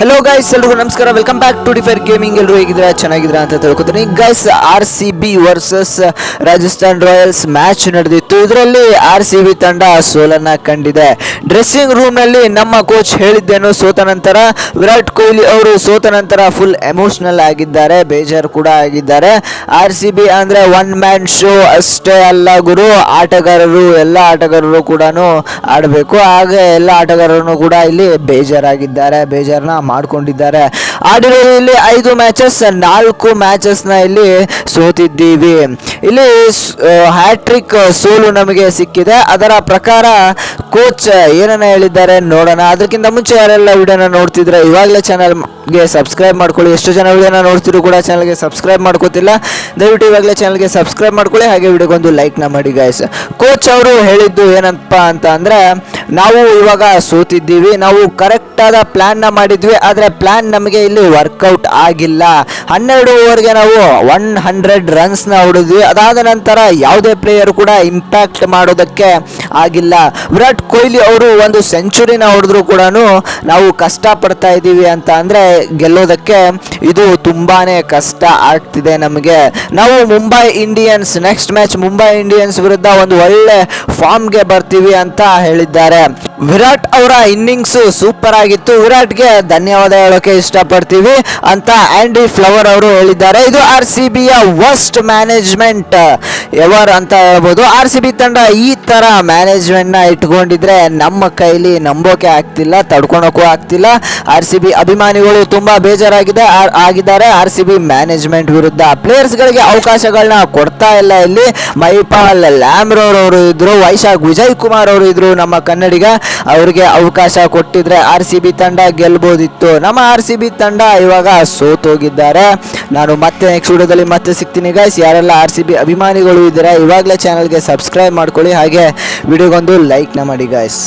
Hello guys ಎಲ್ರಿಗೂ ನಮಸ್ಕಾರ. Welcome back to ಡಿಫೈರ್ ಗೇಮಿಂಗ್ ಎಲ್ಲರೂ ಹೇಗಿದ್ರೆ ಚೆನ್ನಾಗಿದ್ರ ಅಂತ ತಿಳ್ಕೊತೀನಿ. Guys R C B versus Rajasthan royals match ನಡೆದಿತ್ತು. ಇದರಲ್ಲಿ ಆರ್ ಸಿ ಬಿ ತಂಡ ಸೋಲನ್ನ ಕಂಡಿದೆ. ಡ್ರೆಸ್ಸಿಂಗ್ ರೂಮ್ನಲ್ಲಿ ನಮ್ಮ ಕೋಚ್ ಹೇಳಿದ್ದೇನು, ಸೋತ ನಂತರ ವಿರಾಟ್ ಕೊಹ್ಲಿ ಅವರು ಸೋತ ನಂತರ ಫುಲ್ ಎಮೋಷನಲ್ ಆಗಿದ್ದಾರೆ. ಬೇಜಾರು ಕೂಡ ಆಗಿದ್ದಾರೆ. ಆರ್ ಸಿ ಬಿ ಅಂದ್ರೆ ಒನ್ ಮ್ಯಾನ್ ಶೋ ಅಷ್ಟೇ ಅಲ್ಲ ಗುರು. ಆಟಗಾರರು, ಎಲ್ಲ ಆಟಗಾರರು ಕೂಡ ಆಡಬೇಕು. ಹಾಗೆ ಎಲ್ಲ ಆಟಗಾರರು ಕೂಡ ಇಲ್ಲಿ ಬೇಜಾರಾಗಿದ್ದಾರೆ. ಬೇಜಾರನ್ನ ಮಾಡ್ಕೊಂಡಿದ್ದಾರೆ. ಆಡಿರೋ ಇಲ್ಲಿ ಐದು ಮ್ಯಾಚಸ್ ನಾಲ್ಕು ಮ್ಯಾಚಸ್ನ ಇಲ್ಲಿ ಸೋತಿದ್ದೀವಿ. ಇಲ್ಲಿ ಹ್ಯಾಟ್ರಿಕ್ ಸೋಲು ನಮಗೆ ಸಿಕ್ಕಿದೆ. ಅದರ ಪ್ರಕಾರ ಕೋಚ್ ಏನನ್ನ ಹೇಳಿದ್ದಾರೆ ನೋಡೋಣ. ಅದಕ್ಕಿಂತ ಮುಂಚೆ ಯಾರೆಲ್ಲ ವಿಡಿಯೋನ ನೋಡ್ತಿದ್ರೆ, ಇವಾಗಲೇ ಚಾನಲ್ಗೆ ಸಬ್ಸ್ಕ್ರೈಬ್ ಮಾಡ್ಕೊಳ್ಳಿ. ಎಷ್ಟು ಜನ ವಿಡಿಯೋನ ನೋಡ್ತಿದ್ರು ಕೂಡ ಚಾನಲ್ಗೆ ಸಬ್ಸ್ಕ್ರೈಬ್ ಮಾಡ್ಕೋತಿಲ್ಲ. ದಯವಿಟ್ಟು ಇವಾಗಲೇ ಚಾನಲ್ಗೆ ಸಬ್ಸ್ಕ್ರೈಬ್ ಮಾಡ್ಕೊಳ್ಳಿ. ಹಾಗೆ ವಿಡಿಯೋಗೊಂದು ಲೈಕ್ನ ಮಾಡಿ ಗಾಯ್ಸ್ ಕೋಚ್ ಅವರು ಹೇಳಿದ್ದು ಏನಪ್ಪ ಅಂತ ಅಂದರೆ, ನಾವು ಇವಾಗ ಸೋತಿದ್ದೀವಿ. ನಾವು ಕರೆಕ್ಟಾದ ಆದ ಪ್ಲಾನ್ನ ಮಾಡಿದ್ವಿ. ಆದರೆ ಪ್ಲ್ಯಾನ್ ನಮಗೆ ಇಲ್ಲಿ ವರ್ಕೌಟ್ ಆಗಿಲ್ಲ. ಹನ್ನೆರಡು ಓವರ್ಗೆ ನಾವು ಒನ್ ಹಂಡ್ರೆಡ್ ರನ್ಸ್ನ ಹೊಡೆದ್ವಿ. ಅದಾದ ನಂತರ ಯಾವುದೇ ಪ್ಲೇಯರ್ ಕೂಡ ಇಂಪ್ಯಾಕ್ಟ್ ಮಾಡೋದಕ್ಕೆ ಆಗಿಲ್ಲ. ವಿರಾಟ್ ಕೊಹ್ಲಿ ಅವರು ಒಂದು ಸೆಂಚುರಿನ ಹೊಡೆದ್ರು ಕೂಡ ನಾವು ಕಷ್ಟ ಪಡ್ತಾ ಇದ್ದೀವಿ ಅಂತ ಅಂದರೆ ಗೆಲ್ಲೋದಕ್ಕೆ ಇದು ತುಂಬಾ ಕಷ್ಟ ಆಗ್ತಿದೆ ನಮಗೆ. ನಾವು Mumbai Indians next match Mumbai Indians ವಿರುದ್ಧ ಒಂದು ಒಳ್ಳೆ ಫಾರ್ಮ್ಗೆ ಬರ್ತೀವಿ ಅಂತ ಹೇಳಿದ್ದಾರೆ. ವಿರಾಟ್ ಅವರ ಇನ್ನಿಂಗ್ಸು ಸೂಪರ್ ಆಗಿತ್ತು. ವಿರಾಟ್ಗೆ ಧನ್ಯವಾದ ಹೇಳೋಕೆ ಇಷ್ಟಪಡ್ತೀವಿ ಅಂತ ಆ್ಯಂಡಿ ಫ್ಲವರ್ ಅವರು ಹೇಳಿದ್ದಾರೆ. ಇದು ಆರ್ ಸಿ ಬಿಯ ವರ್ಸ್ಟ್ ಮ್ಯಾನೇಜ್ಮೆಂಟ್ ಎವರ್ ಅಂತ ಹೇಳ್ಬೋದು. ಆರ್ ಸಿ ಬಿ ತಂಡ ಈ ಥರ ಮ್ಯಾನೇಜ್ಮೆಂಟ್ನ ನ ಇಟ್ಕೊಂಡಿದ್ರೆ ನಮ್ಮ ಕೈಲಿ ನಂಬೋಕೆ ಆಗ್ತಿಲ್ಲ, ತಡ್ಕೊಳಕ್ಕೂ ಆಗ್ತಿಲ್ಲ. ಆರ್ ಸಿ ಬಿ ಅಭಿಮಾನಿಗಳು ತುಂಬಾ ಬೇಜಾರಾಗಿದೆ ಆಗಿದ್ದಾರೆ. ಆರ್ ಸಿ ಬಿ ಮ್ಯಾನೇಜ್ಮೆಂಟ್ ವಿರುದ್ಧ ಪ್ಲೇಯರ್ಸ್ಗಳಿಗೆ ಅವಕಾಶಗಳನ್ನ ಕೊಡ್ತಾ ಇಲ್ಲ ಇಲ್ಲಿ. ಮೈಪಾಲ್ ಲ್ಯಾಮ್ರೋರ್ ಅವರು ಇದ್ರು, ವೈಶಾಖ್ ವಿಜಯ್ ಕುಮಾರ್ ಅವರು ಇದ್ರು ನಮ್ಮ ಕನ್ನಡಿಗ. ಅವರಿಗೆ ಅವಕಾಶ ಕೊಟ್ಟಿದ್ರೆ ಆರ್ ಸಿ ಬಿ ತಂಡ ಗೆಲ್ಬೋದಿತ್ತು. ನಮ್ಮ ಆರ್ ಸಿ ಬಿ ತಂಡ ಇವಾಗ ಸೋತೋಗಿದ್ದಾರೆ. ನಾನು ಮತ್ತೆ ನೆಕ್ಸ್ಟ್ ವಿಡಿಯೋದಲ್ಲಿ ಮತ್ತೆ ಸಿಗ್ತೀನಿ ಗೈಸ್ ಯಾರೆಲ್ಲ ಆರ್ ಸಿ ಬಿ ಅಭಿಮಾನಿಗಳು ಇದ್ದೀರಾ, ಇವಾಗಲೇ ಚಾನಲ್ಗೆ ಸಬ್ಸ್ಕ್ರೈಬ್ ಮಾಡ್ಕೊಳ್ಳಿ. ಹಾಗೆ ವಿಡಿಯೋಗೊಂದು ಲೈಕ್ನ ಮಾಡಿ. ಗೈಸ್